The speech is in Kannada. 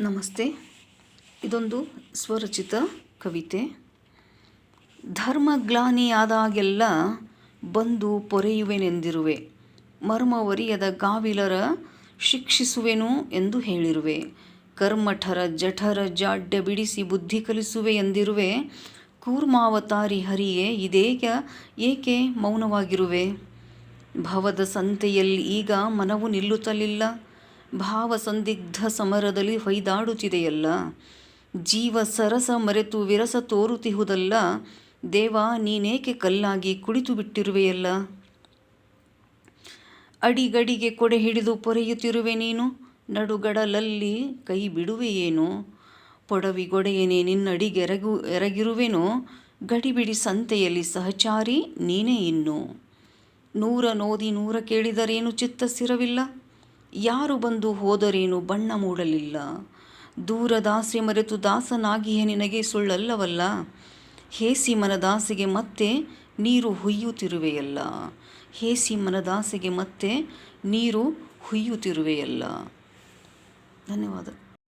ನಮಸ್ತೆ. ಇದೊಂದು ಸ್ವರಚಿತ ಕವಿತೆ. ಧರ್ಮಗ್ಲಾನಿಯಾದಾಗೆಲ್ಲ ಬಂದು ಪೊರೆಯುವೆನೆಂದಿರುವೆ, ಮರ್ಮವರಿಯದ ಗಾವಿಲರ ಶಿಕ್ಷಿಸುವೆನು ಎಂದು ಹೇಳಿರುವೆ, ಕರ್ಮಠರ ಜಠರ ಜಾಡ್ಯ ಬಿಡಿಸಿ ಬುದ್ಧಿ ಕಲಿಸುವೆ ಎಂದಿರುವೆ, ಕೂರ್ಮಾವತಾರಿ ಹರಿಯೇ ಇದೇಗ ಏಕೆ ಮೌನವಾಗಿರುವೆ? ಭವದ ಸಂತೆಯಲ್ಲಿ ಈಗ ಮನವು ನಿಲ್ಲುತ್ತಲಿಲ್ಲ. ಭಾವ ಸಂದಿಗ್ಧ ಸಮರದಲ್ಲಿ ಹೊಯ್ದಾಡುತ್ತಿದೆಯಲ್ಲ? ಜೀವ ಸರಸ ಮರೆತು ವಿರಸ ತೋರುತ್ತಿಹುದಲ್ಲ? ದೇವ, ನೀನೇಕೆ ಕಲ್ಲಾಗಿ ಕುಳಿತು ಬಿಟ್ಟಿರುವೆಯಲ್ಲ ಅಡಿಗಡಿಗೆ ಕೊಡೆ ಹಿಡಿದು ಪೊರೆಯುತ್ತಿರುವೆ ನೀನು? ನಡುಗಡಲಲ್ಲಿ ಕೈ ಬಿಡುವೆಯೇನು? ಪೊಡವಿಗೊಡೆಯನೇ ನಿನ್ನಡಿಗೆರಗು ಎರಗಿರುವೆನೋ? ಗಡಿಬಿಡಿ ಸಂತೆಯಲ್ಲಿ ಸಹಚಾರಿ ನೀನೇ ಇನ್ನು? ನೂರ ನೋದಿ ನೂರ ಕೇಳಿದರೇನು ಚಿತ್ತ ಸ್ಥಿರವಿಲ್ಲ ಯಾರು ಬಂದು ಹೋದರೇನು ಬಣ್ಣ ಮೂಡಲಿಲ್ಲ. ದೂರ ದಾಸೆ ಮರೆತು ದಾಸನಾಗಿಯೇ ನಿನಗೆ ಸುಳ್ಳಲ್ಲವಲ್ಲ? ಹೇಸಿ ಮನದಾಸೆಗೆ ಮತ್ತೆ ನೀರು ಹುಯ್ಯುತ್ತಿರುವೆಯಲ್ಲ. ಹೇಸಿ ಮನದಾಸೆಗೆ ಮತ್ತೆ ನೀರು ಹುಯ್ಯುತ್ತಿರುವೆಯಲ್ಲ. ಧನ್ಯವಾದ.